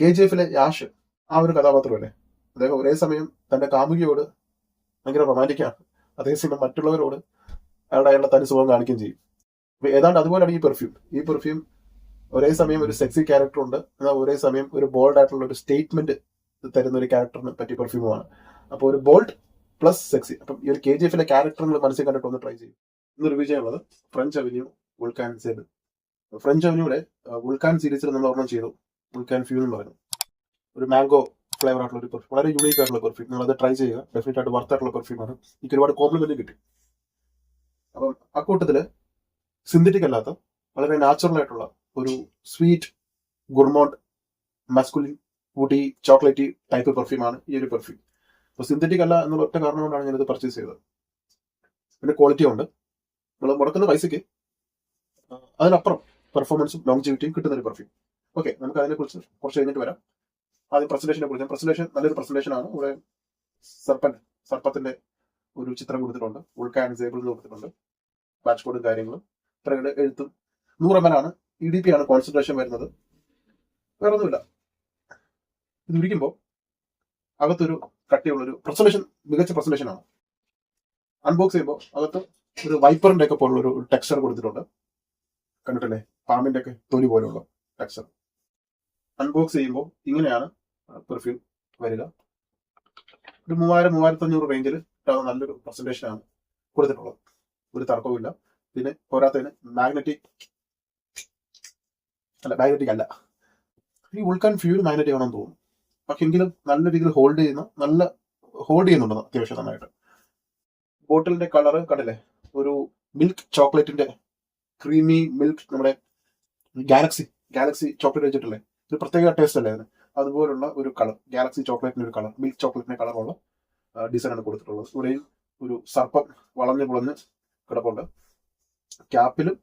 K G എഫിലെ യാഷ് ആ ഒരു കഥാപാത്രമല്ലേ? അദ്ദേഹം ഒരേ സമയം തന്റെ കാമുകിയോട് ഭയങ്കര റൊമാന്റിക്കാണ് അതേസമയം മറ്റുള്ളവരോട് അയാളുടെ അയാളുടെ തനി സുഖം കാണിക്കുകയും ചെയ്യും. ഏതാണ്ട് അതുപോലെയാണ് ഈ പെർഫ്യൂം ഈ പെർഫ്യൂം ഒരേ സമയം ഒരു സെക്സി ക്യാരക്ടർ ഉണ്ട്. എന്നാൽ ഒരേ സമയം ഒരു ബോൾഡ് ആയിട്ടുള്ള ഒരു സ്റ്റേറ്റ്മെന്റ് തരുന്ന ഒരു ക്യാരക്ടറിനെ പറ്റി പെർഫ്യൂമാണ് അപ്പോൾ ഒരു ബോൾഡ് പ്ലസ് സെക്സി അപ്പം ഈ ഒരു കെ ജി എഫിലെ നിങ്ങൾ മനസ്സിൽ കണ്ടിട്ട് ഒന്ന് ട്രൈ ചെയ്യും. ഇന്ന് റിവ്യൂ ചെയ്യാനുള്ളത് French avenue Vulcan sable French അവന്യൂടെ Vulcan സീരീസിൽ നമ്മൾ ഓർമ്മ ചെയ്തു. വുൾക്കാൻ ഫ്യൂ എന്ന് പറയുന്നത് ഒരു മാംഗോ ഫ്ലേവർ ആയിട്ടുള്ള ഒരു പെർഫ്യൂം വളരെ യൂണീക്ക് ആയിട്ടുള്ള പെർഫ്യൂം നിങ്ങൾ അത് ട്രൈ ചെയ്യുക. ഡെഫിനറ്റ് ആയിട്ട് വർത്ത് ആയിട്ടുള്ള പെർഫ്യൂമാണ് എനിക്ക് ഒരുപാട് കോംപ്ലിമെന്റ് കിട്ടി. അപ്പം അക്കൂട്ടത്തിൽ സിന്തറ്റിക് അല്ലാത്ത വളരെ നാച്ചുറൽ ആയിട്ടുള്ള ഒരു സ്വീറ്റ് ഗുർമോണ്ട് മസ്കുലിൻ ഊട്ടി ചോക്ലേറ്റി ടൈപ്പ് പെർഫ്യൂമാണ് ഈ ഒരു പെർഫ്യൂം അപ്പോൾ സിന്തറ്റിക് അല്ല എന്നുള്ള ഒറ്റ കാരണം കൊണ്ടാണ് ഞാനിത് പർച്ചേസ് ചെയ്തത്. പിന്നെ ക്വാളിറ്റി ഉണ്ട്. നമ്മൾ മുടക്കുന്ന പൈസയ്ക്ക് അതിനപ്പുറം പെർഫോമൻസും ലോങ് ജീവിറ്റിയും കിട്ടുന്ന ഒരു പെർഫ്യൂം ഓക്കെ നമുക്ക് അതിനെക്കുറിച്ച് കുറച്ച് കഴിഞ്ഞിട്ട് വരാം. ആദ്യം പ്രസന്റേഷനെ കുറിച്ച്. പ്രസന്റേഷൻ നല്ലൊരു പ്രസന്റേഷൻ ആണ്. ഇവിടെ സർപ്പൻ സർപ്പത്തിന്റെ ഒരു ചിത്രം കൊടുത്തിട്ടുണ്ട്. ഉൾക്കാൻ സേബിൾ കൊടുത്തിട്ടുണ്ട്. ബാച്ച് കോഡും കാര്യങ്ങളും. ഇത്രയുടെ എഴുത്തും. നൂറ് എം ആണ് ഇ ഡി പി ആണ് കോൺസെൻട്രേഷൻ വരുന്നത്. വേറെ ഒന്നുമില്ല ഇത് ഇരിക്കുമ്പോൾ അകത്തൊരു കട്ടിയുള്ളൊരു പ്രസന്റേഷൻ മികച്ച പ്രസന്റേഷൻ ആണ്. അൺബോക്സ് ചെയ്യുമ്പോൾ അകത്ത് ഒരു വൈപ്പറിന്റെ ഒക്കെ പോലുള്ള ഒരു ടെക്സ്ചർ കൊടുത്തിട്ടുണ്ട്. കണ്ടിട്ടില്ലേ? പാമ്പിന്റെ ഒക്കെ തൊലി പോലെയുള്ള ടെക്സ്ചർ അൺബോക്സ് ചെയ്യുമ്പോൾ ഇങ്ങനെയാണ് പെർഫ്യൂം വരിക. ഒരു മൂവായിരം മൂവായിരത്തി അഞ്ഞൂറ് റേഞ്ചിൽ കിട്ടാവുന്ന നല്ലൊരു പ്രസന്റേഷൻ ആണ് കൊടുത്തിട്ടുള്ളത്. ഒരു തർക്കവുമില്ല പിന്നെ പോരാത്തതിന് മാഗ്നറ്റിക് അല്ല മാഗ്നറ്റിക് അല്ല. ഈ ഉൾക്കാൻ ഫ്യൂൽ മാഗ്നറ്റിക് ആണെന്ന് തോന്നുന്നു. പക്ഷെ എങ്കിലും നല്ല രീതിയിൽ ഹോൾഡ് ചെയ്യുന്ന നല്ല ഹോൾഡ് ചെയ്യുന്നുണ്ട് അത്യാവശ്യം നന്നായിട്ട്. ബോട്ടിലിന്റെ കളർ കണ്ടില്ലേ? ഒരു മിൽക്ക് ചോക്ലേറ്റിന്റെ ക്രീമി മിൽക്ക് നമ്മുടെ ഗാലക്സി ഗാലക്സി ചോക്ലേറ്റ് വെച്ചിട്ടില്ലേ? ഒരു പ്രത്യേക ടേസ്റ്റ് അല്ലേ അതുപോലുള്ള ഒരു കളർ ഗാലക്സി ചോക്ലേറ്റിന്റെ ഒരു കളർ മിൽക്ക് ചോക്ലേറ്റിന്റെ കളറുള്ള ഡിസൈൻ ആണ് കൊടുത്തിട്ടുള്ളത്. ഇവിടെയും ഒരു സർപ്പം വളഞ്ഞു പുളഞ്ഞ് കിടപ്പുണ്ട്. ക്യാപ്പിലും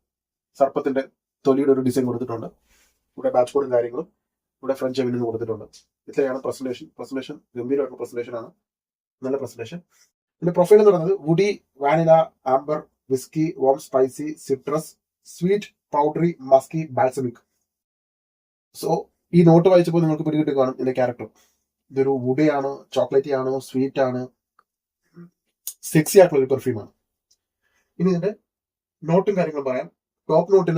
സർപ്പത്തിന്റെ തൊലിയുടെ ഒരു ഡിസൈൻ കൊടുത്തിട്ടുണ്ട്. ഇവിടെ ബാച്ച് കോഡും കാര്യങ്ങളും ഇവിടെ ഫ്രഞ്ച് എവിനും കൊടുത്തിട്ടുണ്ട്. ഇത്രയാണ് പ്രസന്റേഷൻ പ്രസന്റേഷൻ ഗംഭീരമായിട്ടുള്ള പ്രസന്റേഷൻ ആണ്. നല്ല പ്രസന്റേഷൻ ഇതിന്റെ പ്രൊഫൈൽ എന്ന് പറയുന്നത് woody vanilla amber whisky warm spicy citrus sweet powdery musky balsamic so ഈ നോട്ട് വായിച്ചപ്പോൾ നിങ്ങൾക്ക് പിടികിട്ടി കാണും ഇതിന്റെ ക്യാരക്ടർ ഇതൊരു വുഡി ആണോ ചോക്ലേറ്റി ആണ് സ്വീറ്റ് ആണ് സെക്സി ആയിട്ടുള്ള ഒരു പെർഫ്യൂമാണ് ഇനി ഇതിന്റെ നോട്ടും കാര്യങ്ങളും പറയാം. ടോപ്പ് നോട്ടിൽ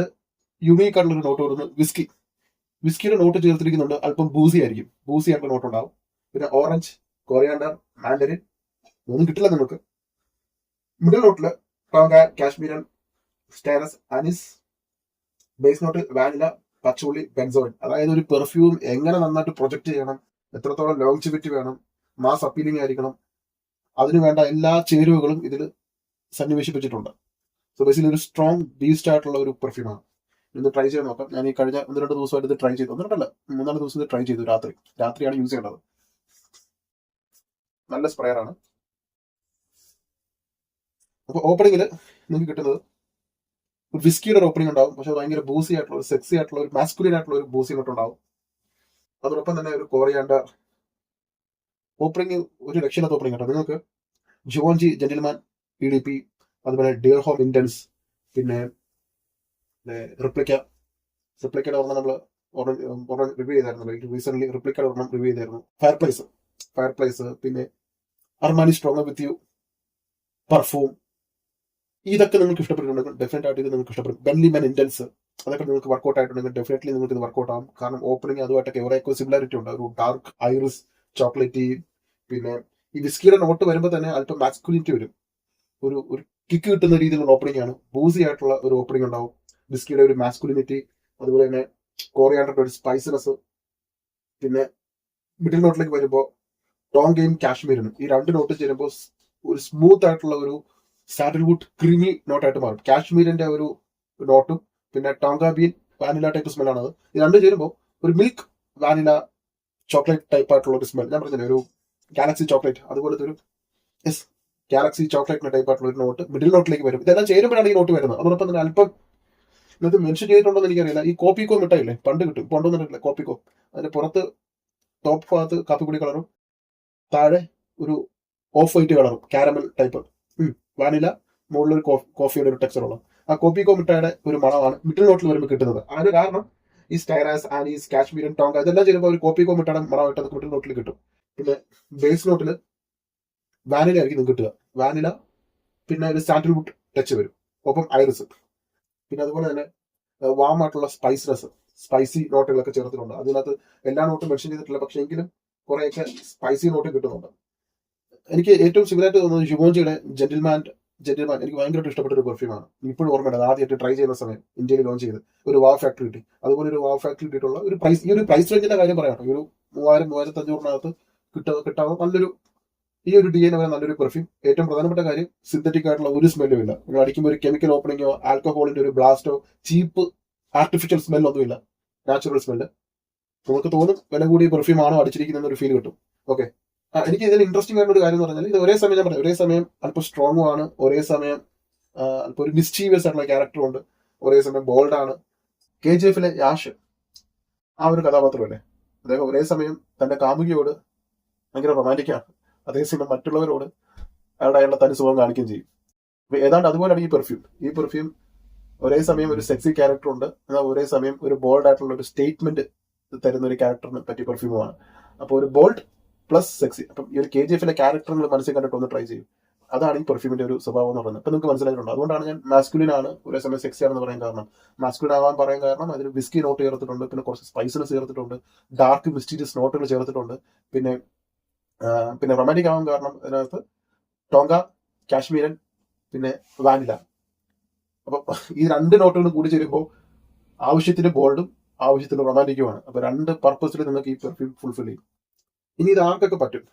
യുണീക്ക് ആയിട്ടുള്ള ഒരു നോട്ട് വരുന്നത് വിസ്കി വിസ്കിയുടെ നോട്ട് ചേർത്തിരിക്കുന്നുണ്ട് അല്പം ബൂസി ആയിരിക്കും. ബൂസി ആയിട്ടുള്ള നോട്ട് ഉണ്ടാവും. പിന്നെ ഓറഞ്ച് കൊറിയാണ്ടർ മാൻഡറിൻ ഒന്നും കിട്ടില്ല നിങ്ങൾക്ക്. മിഡിൽ നോട്ടിൽ tonka cashmeran star anise base നോട്ടിൽ വാനില പച്ചുള്ളി ബെൻസോയിൻ അതായത് ഒരു പെർഫ്യൂം എങ്ങനെ നന്നായിട്ട് പ്രൊജക്ട് ചെയ്യണം എത്രത്തോളം ലോങ്ജിവിറ്റി വേണം മാസ് അപ്പീലിംഗ് ആയിരിക്കണം അതിനു വേണ്ട എല്ലാ ചേരുവകളും ഇതിൽ സന്നിവേശിപ്പിച്ചിട്ടുണ്ട്. സോ ബേസിക്കലി ഒരു സ്ട്രോങ് ബീസ്റ്റ് ആയിട്ടുള്ള ഒരു പെർഫ്യൂമാണ് ഇത് ട്രൈ ചെയ്ത് നോക്കാം. ഞാൻ ഈ കഴിഞ്ഞ ഒന്ന് രണ്ട് ദിവസമായിട്ട് ഇത് ട്രൈ ചെയ്തു. ഒന്നിട്ടല്ല മൂന്നാൽ ദിവസം ഇത് ട്രൈ ചെയ്തു രാത്രി. രാത്രിയാണ് യൂസ് ചെയ്യേണ്ടത്. നല്ല സ്പ്രെയർ ആണ്. അപ്പൊ ഓപ്പണിംഗിൽ നിങ്ങൾക്ക് കിട്ടുന്നത് വിസ്കിയുടെ ഒരു ഓപ്പണിംഗ് ഉണ്ടാവും. പക്ഷെ ഭയങ്കര ബൂസി ആയിട്ടുള്ള ഒരു സെക്സി ആയിട്ടുള്ള ഒരു മാസ്കുലിൻ ആയിട്ടുള്ള ഒരു ബൂസി ഉണ്ടാവും. അതോടൊപ്പം തന്നെ ഒരു കോറിയാണ്ട ഓപ്പണിംഗ് ഒരു രക്ഷയില്ലാത്ത ഓപ്പണിംഗ് കേട്ടോ. നിങ്ങൾക്ക് Givenchy gentleman E D P അതുപോലെ ഡിയർ ഹോം ഇന്റൻസ് പിന്നെ റിപ്ലിക്ക റിപ്ലിക്കയുടെ ഓർമ്മ നമ്മൾ റിവ്യൂ ചെയ്തായിരുന്നു. റീസെന്റ് റിപ്ലിക്കയുടെ ഓർമ്മ റിവ്യൂ ചെയ്തായിരുന്നു ഫയർ പ്ലേസ് ഫയർ പ്ലേസ് പിന്നെ Armani strong with you perfume ഇതൊക്കെ നിങ്ങൾക്ക് ഇഷ്ടപ്പെട്ടിട്ടുണ്ടെങ്കിൽ ഡെഫിനറ്റ് ആയിട്ട് ഇത് നിങ്ങൾക്ക് ഇഷ്ടപ്പെടും. ബെൻലി മെൻ ഇൻഡൻസ് അതൊക്കെ നിങ്ങൾക്ക് വർക്കൗട്ട് ആയിട്ടുണ്ടെങ്കിൽ ഡെഫിനറ്റ്ലി നിങ്ങൾക്ക് ഇത് വർക്കൗട്ട് ആവും. കാരണം ഓപ്പണിംഗ് അതുമായിട്ടൊക്കെ എവിടെയൊക്കെ സിമിലാരിറ്റി ഉണ്ട്. ഒരു ഡാർക്ക് ഐറിസ് ചോക്ലേറ്റ് പിന്നെ ഈ വിസ്കിയുടെ നോട്ട് വരുമ്പോൾ തന്നെ അല്പം മാസ്കുലിറ്റി വരും. ഒരു ഒരു കിക്ക് കിട്ടുന്ന രീതിയിലുള്ള ഓപ്പണിംഗ് ആണ്. ബൂസി ആയിട്ടുള്ള ഒരു ഓപ്പണിംഗ് ഉണ്ടാവും. വിസ്കിയുടെ ഒരു മാസ്കുലിനിറ്റി അതുപോലെ തന്നെ കോറിയാണ്ടറിന്റെ ഒരു സ്പൈസിനെസ് പിന്നെ മിഡിൽ നോട്ടിലേക്ക് വരുമ്പോൾ ടോങ്കയും കാശ്മീരിനും ഈ രണ്ട് നോട്ട് ചേരുമ്പോൾ ഒരു സ്മൂത്ത് ആയിട്ടുള്ള ഒരു സാൻഡൽവുഡ് ക്രീമി നോട്ടായിട്ട് മാറും. കാശ്മീരിന്റെ ഒരു നോട്ടും പിന്നെ ടോങ്കാബീൻ വാനില ടൈപ്പ് സ്മെല്ലാണ് അത് ഇത് രണ്ടും ചേരുമ്പോൾ ഒരു മിൽക്ക് വാനില ചോക്ലേറ്റ് ടൈപ്പ് ആയിട്ടുള്ള ഒരു സ്മെൽ ഞാൻ പറഞ്ഞില്ലേ ഒരു ഗാലക്സി ചോക്ലേറ്റ് അതുപോലത്തെ ഒരു യെസ് ഗാലക്സി ചോക്ലേറ്റിന്റെ ടൈപ്പ് ആയിട്ടുള്ള ഒരു നോട്ട് മിഡിൽ നോട്ടിലേക്ക് വരും. ഇതെല്ലാം ചേരുമ്പോഴാണ് ഈ നോട്ട് വരുന്നത്. അതോടൊപ്പം തന്നെ അല്പം ഇന്നത്തെ മെൻഷൻ ചെയ്തിട്ടുണ്ടോ എന്ന് എനിക്കറിയില്ല. ഈ കോപ്പിക്കോ മിഠായില്ലേ? പണ്ട് കിട്ടും. കൊണ്ടുവന്നിട്ടില്ല കോപ്പിക്കോ. അതിന്റെ പുറത്ത് ടോപ്പ് ഭാഗത്ത് കാപ്പിപ്പൊടി കളറും താഴെ ഒരു ഓഫ് വൈറ്റ് കളറും കാരമൽ ടൈപ്പ് വാനില മുകളിൽ ഒരു കോഫിയുടെ ഒരു ടെക്സ്ചർ ഉള്ളത്. ആ കോപ്പിക്കോ മിഠായിയുടെ ഒരു മണമാണ് മിഡിൽ നോട്ടിൽ വരുമ്പോൾ കിട്ടുന്നത്. അതിന് കാരണം ഈ സ്റ്റൈറാസ് ആനീസ് കാശ്മീരൻ ടോങ്ക ഇതെല്ലാം ചെയ്യുമ്പോൾ ഒരു കോപ്പി കോമിട്ടാണ് മണമായിട്ട് അത് മിഡിൽ നോട്ടിൽ കിട്ടും. പിന്നെ ബേസ് നോട്ടിൽ വാനില ആയിരിക്കും നിങ്ങൾക്ക് കിട്ടുക. വാനില പിന്നെ ഒരു സാൻഡൽവുഡ് ടച്ച് വരും. ഒപ്പം ഐറിസ് പിന്നെ അതുപോലെ തന്നെ വാം ആയിട്ടുള്ള സ്പൈസ്നെസ് സ്പൈസി നോട്ടുകളൊക്കെ ചേർത്തിട്ടുണ്ട്. അതിനകത്ത് എല്ലാ നോട്ടും മെൻഷൻ ചെയ്തിട്ടില്ല. പക്ഷേ എങ്കിലും കുറേയൊക്കെ സ്പൈസി നോട്ട് കിട്ടുന്നുണ്ട്. എനിക്ക് ഏറ്റവും സിമിലായിട്ട് തോന്നുന്നത് ഷുഗോഞ്ചിയുടെ ജെന്റിൽമാൻ ജെന്റിൽമാൻ എനിക്ക് ഭയങ്കരമായിട്ട് ഇഷ്ടപ്പെട്ട ഒരു പെർഫ്യൂമാണ് ഇപ്പോഴും ഓർമ്മയുണ്ട് ആദ്യമായിട്ട് ട്രൈ ചെയ്യുന്ന സമയം ഇന്ത്യയിൽ ലോഞ്ച് ചെയ്ത് ഒരു വാ ഫാക്ടറി കിട്ടി. അതുപോലെ ഒരു വാ ഫാക്ടറി കിട്ടിയിട്ടുള്ള ഒരു പ്രൈസ് ഈ ഒരു പ്രൈസ് റേഞ്ചിന്റെ കാര്യം പറയാം ഒരു മൂവായിരം മൂവായിരത്തി അഞ്ഞൂറിനകത്ത് കിട്ടാ കിട്ടാവുന്ന നല്ലൊരു ഈ ഒരു ഡിഎൻ എൻ നല്ലൊരു പെർഫ്യൂം ഏറ്റവും പ്രധാനപ്പെട്ട കാര്യം സിന്തറ്റിക് ആയിട്ടുള്ള ഒരു സ്മെല്ലും ഇല്ല. നിങ്ങൾ അടിക്കുമ്പോൾ ഒരു കെമിക്കൽ ഓപ്പണിങ്ങോ ആൽക്കഹോളിന്റെ ഒരു ബ്ലാസ്റ്റോ ചീപ്പ് ആർട്ടിഫിഷ്യൽ സ്മെല്ലൊന്നുമില്ല നാച്ചുറൽ സ്മെല്ല് നമുക്ക് തോന്നും വില കൂടിയ പെർഫ്യൂം ആണോ അടിച്ചിരിക്കുന്ന ഒരു ഫീൽ കിട്ടും. ഓക്കെ എനിക്ക് ഇതിൽ ഇൻട്രസ്റ്റിംഗ് ആയിട്ടുള്ള ഒരു കാര്യം എന്ന് പറഞ്ഞാൽ ഇത് ഒരേ സമയം ഞാൻ പറഞ്ഞു ഒരേ സമയം അല്പം സ്ട്രോങ്ങും ആണ് ഒരേ സമയം അല്പം ഒരു മിസ്റ്റീവിയസ് ആയിട്ടുള്ള ക്യാരക്ടറും ഉണ്ട് ഒരേ സമയം ബോൾഡ് ആണ്. കെ ജി എഫിലെ യാഷ് ആ ഒരു കഥാപാത്രമല്ലേ? അദ്ദേഹം ഒരേ സമയം തന്റെ കാമുകിയോട് ഭയങ്കര റൊമാന്റിക്കാണ് അതേസമയം മറ്റുള്ളവരോട് അയാളുടെ അയാളുടെ തനി സുഖം കാണിക്കുകയും ചെയ്യും. ഏതാണ്ട് അതുപോലെയാണ് ഈ പെർഫ്യൂം ഈ പെർഫ്യൂം ഒരേ സമയം ഒരു സെക്സി ക്യാരക്ടർ ഉണ്ട് എന്നാൽ ഒരേ സമയം ഒരു ബോൾഡ് ആയിട്ടുള്ള ഒരു സ്റ്റേറ്റ്മെന്റ് തരുന്ന ഒരു ക്യാരക്ടറിനെ പറ്റി പെർഫ്യൂമാണ് അപ്പോൾ ഒരു ബോൾഡ് പ്ലസ് സെക്സി അപ്പം ഈ ഒരു കെ ജി എഫിലെ നിങ്ങൾ മനസ്സിൽ കണ്ടിട്ട് ഒന്ന് ട്രൈ ചെയ്യും. അതാണ് ഈ പെർഫ്യൂമിന്റെ ഒരു സ്വഭാവം എന്ന് പറയുന്നത്. അപ്പൊ നിങ്ങൾക്ക് മനസ്സിലായിട്ടുണ്ട്? അതുകൊണ്ടാണ് ഞാൻ മാസ്കുലിൻ ആണ് ഒരേ സമയം സെക്സി ആണെന്ന് പറയാൻ കാരണം. മാസ്കുലിൻ ആവാൻ പറയാൻ കാരണം അതിൽ വിസ്കി നോട്ട് ചേർത്തിട്ടുണ്ട് പിന്നെ കുറച്ച് സ്പൈസസ് ചേർത്തിട്ടുണ്ട് ഡാർക്ക് മിസ്റ്റീരിയസ് നോട്ടുകൾ ചേർത്തിട്ടുണ്ട് പിന്നെ പിന്നെ റൊമാന്റിക് ആവാൻ കാരണം അതിനകത്ത് ടോങ്ക കാശ്മീരൻ പിന്നെ വാനില അപ്പൊ ഈ രണ്ട് നോട്ടുകളും കൂടി ചേരുമ്പോൾ ആവശ്യത്തിന് ബോൾഡും ആവശ്യത്തിന് റൊമാന്റിക്കുമാണ് അപ്പൊ രണ്ട് പർപ്പസിൽ നിങ്ങൾക്ക് ഈ പെർഫ്യൂം ഫുൾഫിൽ ചെയ്യും. ഇനി ഇത് ആർക്കൊക്കെ പറ്റും?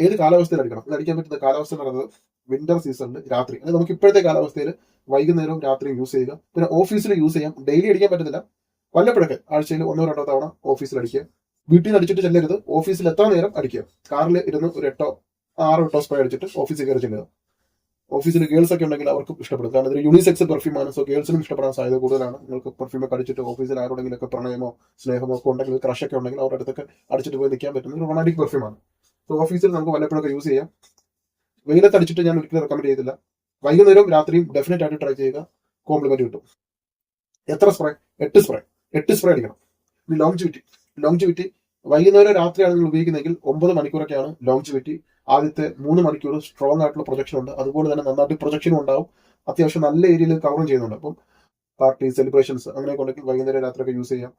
ഏത് കാലാവസ്ഥയിൽ അടിക്കണം? ഇത് അടിക്കാൻ പറ്റുന്ന കാലാവസ്ഥ എന്ന് പറയുന്നത് വിന്റർ സീസണിൽ രാത്രി. അതായത് നമുക്ക് ഇപ്പോഴത്തെ കാലാവസ്ഥയിൽ വൈകുന്നേരവും രാത്രിയും യൂസ് ചെയ്യുക. പിന്നെ ഓഫീസിൽ യൂസ് ചെയ്യാം. ഡെയിലി അടിക്കാൻ പറ്റുന്നില്ല. വല്ലപ്പോഴൊക്കെ ആഴ്ചയിൽ ഒന്നോ രണ്ടോ തവണ ഓഫീസിൽ അടിക്കുക. വീട്ടിൽ നിന്ന് അടിച്ചിട്ട് ചെല്ലരുത്. ഓഫീസിൽ എത്ര നേരം അടിക്കുക? കാറിൽ ഇരുന്ന് ഒരു എട്ടോ ആറോ എട്ടോ സ്പ്രേ അടിച്ചിട്ട് ഓഫീസിൽ കയറി ചെല്ലുക. ഓഫീസിൽ ഗേൾസ് ഒക്കെ ഉണ്ടെങ്കിൽ അവർക്ക് ഇഷ്ടപ്പെടും. കാരണം ഇതൊരു യൂണിസെക്സ് പെർഫ്യൂമാണ് സോ ഗേൾസിനും ഇഷ്ടപ്പെടാൻ സാധ്യത കൂടുതലാണ്. നിങ്ങൾക്ക് പെർഫ്യൂം ഒക്കെ അടിച്ചിട്ട് ഓഫീസിൽ ആരോടെങ്കിലും ഒക്കെ പ്രണയമോ സ്നേഹമോ ഒക്കെ ഉണ്ടെങ്കിൽ ക്രഷ് ഒക്കെ ഉണ്ടെങ്കിൽ അവരുടെ അടുത്തൊക്കെ അടിച്ചിട്ട് പോയി നിൽക്കാൻ പറ്റുന്ന ഒരു റൊമാന്റിക് പെർഫ്യൂമാണ് സോ ഓഫീസിൽ നമുക്ക് വല്ലപ്പോഴും ഒക്കെ യൂസ് ചെയ്യാം. വെയിലത്ത് അടിച്ചിട്ട് ഞാൻ ഒരിക്കലും റെക്കമെൻഡ് ചെയ്തില്ല വൈകുന്നേരവും രാത്രിയും ഡെഫിനറ്റ് ആയിട്ട് ട്രൈ ചെയ്യുക. കോംപ്ലിമെന്റ് കിട്ടും. എത്ര സ്പ്രേ എട്ട് സ്പ്രേ എട്ട് സ്പ്രേ അടിക്കണം. ലോങ്ജിവിറ്റി ലോങ്ജിവിറ്റി വൈകുന്നേരം രാത്രിയാണ് നിങ്ങൾ ഉപയോഗിക്കുന്നതെങ്കിൽ ഒമ്പത് മണിക്കൂറൊക്കെയാണ് ലോങ്ജിവിറ്റി ആദ്യത്തെ മൂന്ന് മണിക്കൂർ സ്ട്രോങ് ആയിട്ടുള്ള പ്രൊജക്ഷൻ ഉണ്ട്. അതുപോലെ തന്നെ നന്നായിട്ട് പ്രൊജക്ഷനും ഉണ്ടാവും. അത്യാവശ്യം നല്ല ഏരിയയിൽ കവറും ചെയ്യുന്നുണ്ട്. അപ്പം പാർട്ടി സെലിബ്രേഷൻസ് അങ്ങനെയൊക്കെ ഉണ്ടെങ്കിൽ വൈകുന്നേരം രാത്രിയൊക്കെ യൂസ് ചെയ്യാം.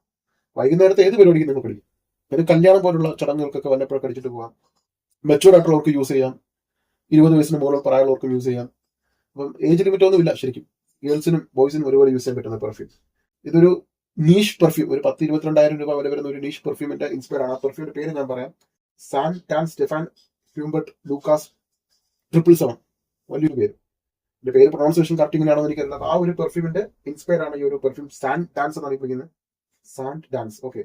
വൈകുന്നേരത്തെ ഏത് പരിപാടിക്ക് നിങ്ങൾക്ക് അടിക്കും പിന്നെ കല്യാണം പോലുള്ള ചടങ്ങുകൾക്കൊക്കെ വല്ലപ്പോഴൊക്കെ കടിച്ചിട്ട് പോകാം മെച്ചൂർ ആയിട്ടുള്ളവർക്ക് യൂസ് ചെയ്യാം. ഇരുപത് വയസ്സിന് മുകളിൽ പ്രായമുള്ളവർക്കും യൂസ് ചെയ്യാം. അപ്പം ഏജ് ലിമിറ്റ് ഒന്നും ഇല്ല ശരിക്കും. ഗേൾസിനും ബോയ്സിനും ഒരുപോലെ യൂസ് ചെയ്യാൻ പറ്റുന്ന പെർഫ്യൂം ഇതൊരു നീഷ് പെർഫ്യൂം ഒരു പത്ത് ഇരുപത്തിരണ്ടായിരം രൂപ വരെ വരുന്ന ഒരു നീഷ് പെർഫ്യൂമിന്റെ ഇൻസ്പയർ ആണ്. ആ പെർഫ്യൂമിന്റെ പേര് ഞാൻ പറയാം. സാൻ tan Stephane Humbert Lucas triple seven വലിയൊരു പേര്. എന്റെ പേര് പ്രൊണൗൺസിയേഷൻ കറക്റ്റ് ഇങ്ങനെയാണോ എനിക്ക് എനിക്കറിയില്ല ആ ഒരു പെർഫ്യൂമിന്റെ ഇൻസ്പയർ ആണ് ഈ ഒരു പെർഫ്യൂം സാൻഡ് ഡാൻസ് എന്നാണ് വിളിക്കുന്നത് സാൻഡ് ഡാൻസ് ഓക്കെ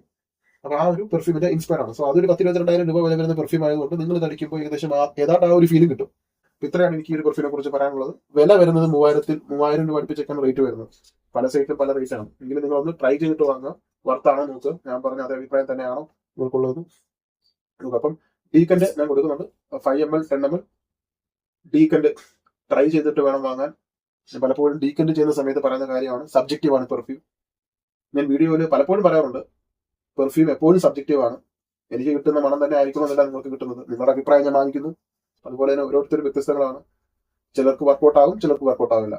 അപ്പൊ ആ ഒരു പെർഫ്യൂമിന്റെ ഇൻസ്പയർ ആണ്. സോ അതൊരു പത്ത് ഇരുപത്തിരണ്ടായിരം രൂപ വില വരുന്ന പെർഫ്യൂം ആയതുകൊണ്ട് നിങ്ങൾ തടിക്കുമ്പോൾ ഏകദേശം ഏതാണ്ട് ആ ഒരു ഫീലും കിട്ടും. അപ്പൊ ഇത്രയാണ് എനിക്ക് ഈ ഒരു പെർഫ്യൂമിനെ കുറിച്ച് പറയാനുള്ളത്. വില വരുന്നത് മൂവായിരത്തിൽ മൂവായിരം രൂപ അടുപ്പിച്ചൊക്കെയാണ് റേറ്റ് വരുന്നത്. പല സൈറ്റിലും പല റേറ്റ് ആണ്. എങ്കിലും നിങ്ങൾ ഒന്ന് ട്രൈ ചെയ്തിട്ട് വാങ്ങുക. വർത്താണോ നോക്കുക. ഞാൻ പറഞ്ഞ അതേ അഭിപ്രായം തന്നെയാണോ നിങ്ങൾക്കുള്ളത്. അപ്പം ഡീക്കന്റ് ഞാൻ കൊടുക്കുന്നുണ്ട്. Five M L ten M L ഡീക്കന്റെ try ചെയ്തിട്ട് വേണം വാങ്ങാൻ. പക്ഷെ പലപ്പോഴും ഡീക്കൻഡ് ചെയ്യുന്ന സമയത്ത് പറയുന്ന കാര്യമാണ് സബ്ജക്റ്റീവ് ആണ് പെർഫ്യൂം ഞാൻ വീഡിയോയിൽ പലപ്പോഴും പറയാറുണ്ട് പെർഫ്യൂം എപ്പോഴും സബ്ജക്റ്റീവ് ആണ്. എനിക്ക് കിട്ടുന്ന മണം തന്നെ ആയിരിക്കണമെന്നല്ല നിങ്ങൾക്ക് കിട്ടുന്നത്. നിങ്ങളുടെ അഭിപ്രായം ഞാൻ വാങ്ങിക്കുന്നു. അതുപോലെ തന്നെ ഓരോരുത്തരും വ്യത്യസ്തങ്ങളാണ്. ചിലർക്ക് വർക്കൗട്ട് ആകും ചിലർക്ക് വർക്കൗട്ട് ആവില്ല.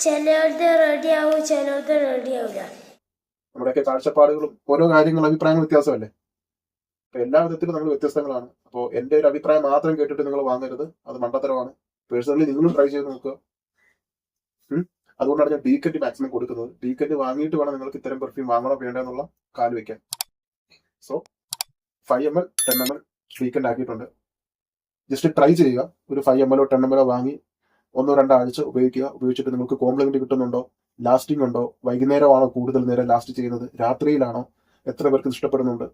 ചിലരുടെ റെഡി ആവും ചിലരുടെ റെഡി ആവില്ല. നമ്മുടെയൊക്കെ കാഴ്ചപ്പാടുകളും ഓരോ കാര്യങ്ങളും അഭിപ്രായങ്ങൾ വ്യത്യാസമല്ലേ? എല്ലാ വിധത്തിലും നിങ്ങൾ വ്യത്യസ്തങ്ങളാണ്. അപ്പോൾ എന്റെ ഒരു അഭിപ്രായം മാത്രം കേട്ടിട്ട് നിങ്ങൾ വാങ്ങരുത്. അത് മണ്ടത്തരമാണ്. പേഴ്സണലി നിങ്ങളും ട്രൈ ചെയ്ത് നോക്കുക. അതുകൊണ്ടാണ് ഞാൻ ഡീക്കറ്റ് മാക്സിമം കൊടുക്കുന്നത്. ഡീക്കറ്റ് വാങ്ങിയിട്ട് വേണം നിങ്ങൾക്ക് ഇത്തരം പെർഫ്യൂം വാങ്ങണോ വേണ്ടെന്നുള്ള കാൽ വെക്കാൻ. So five M L ten M L decant ആക്കിയിട്ടുണ്ട്. ജസ്റ്റ് ട്രൈ ചെയ്യുക. ഒരു ഫൈവ് എം എല്ലോ ടെൻ എം എല്ലോ വാങ്ങി ഒന്നോ രണ്ടോ ആഴ്ച ഉപയോഗിക്കുക. ഉപയോഗിച്ചിട്ട് നിങ്ങൾക്ക് കോംപ്ലിമെന്റ് കിട്ടുന്നുണ്ടോ? ലാസ്റ്റിംഗ് ഉണ്ടോ? വൈകുന്നേരമാണോ കൂടുതൽ നേരം ലാസ്റ്റ് ചെയ്യുന്നത്? രാത്രിയിലാണോ? എത്ര പേർക്ക് ഇഷ്ടപ്പെടുന്നുണ്ട്?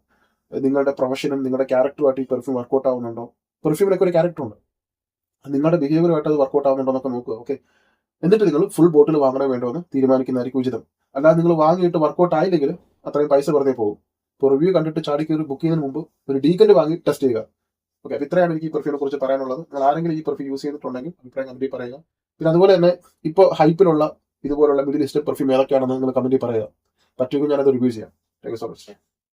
നിങ്ങളുടെ പ്രൊഫഷനും നിങ്ങളുടെ ക്യാരക്ടറുമായിട്ട് ഈ പെർഫ്യൂം വർക്കൗട്ട് ആവുന്നുണ്ടോ? പെർഫ്യൂമിനൊക്കെ ഒരു ക്യാരക്ടർ ഉണ്ട്. നിങ്ങളുടെ ബിഹേവിയറുമായിട്ട് അത് വർക്കൗട്ട് ആവുന്നുണ്ടോ എന്നൊക്കെ നോക്കുക ഓക്കെ എന്നിട്ട് നിങ്ങൾ ഫുൾ ബോട്ടിൽ വാങ്ങണോ വേണ്ടോ എന്ന് തീരുമാനിക്കുന്നതായിരിക്കും ഉചിതം. അല്ലാതെ നിങ്ങൾ വാങ്ങിയിട്ട് വർക്കൗട്ട് ആയില്ലെങ്കിൽ അത്രയും പൈസ വെറുതെ പോകും. ഇപ്പോൾ റിവ്യൂ കണ്ടിട്ട് ചാടിക്ക് ഒരു ബുക്ക് ചെയ്യുന്നതിന് മുമ്പ് ഒരു ഡീക്കന്റ് വാങ്ങി ടെസ്റ്റ് ചെയ്യുക. ഓക്കെ അപ്പോൾ ഇത്രയാണ് എനിക്ക് ഈ പെർഫ്യൂമിനെ കുറിച്ച് പറയാനുള്ളത്. നിങ്ങൾ ആരെങ്കിലും ഈ പെർഫ്യൂം യൂസ് ചെയ്തിട്ടുണ്ടെങ്കിൽ അഭിപ്രായം കമന്റിൽ പറയുക. പിന്നെ അതുപോലെ തന്നെ ഇപ്പോൾ ഹൈപ്പിലുള്ള ഇതുപോലുള്ള മിഡിൽ ഈസ്റ്റ് പെർഫ്യൂം ഏതൊക്കെയാണെന്ന് നിങ്ങൾ കമന്റിൽ പറയുക. പറ്റുമെങ്കിൽ ഞാനത് റിവ്യൂ ചെയ്യാം. Thank you so much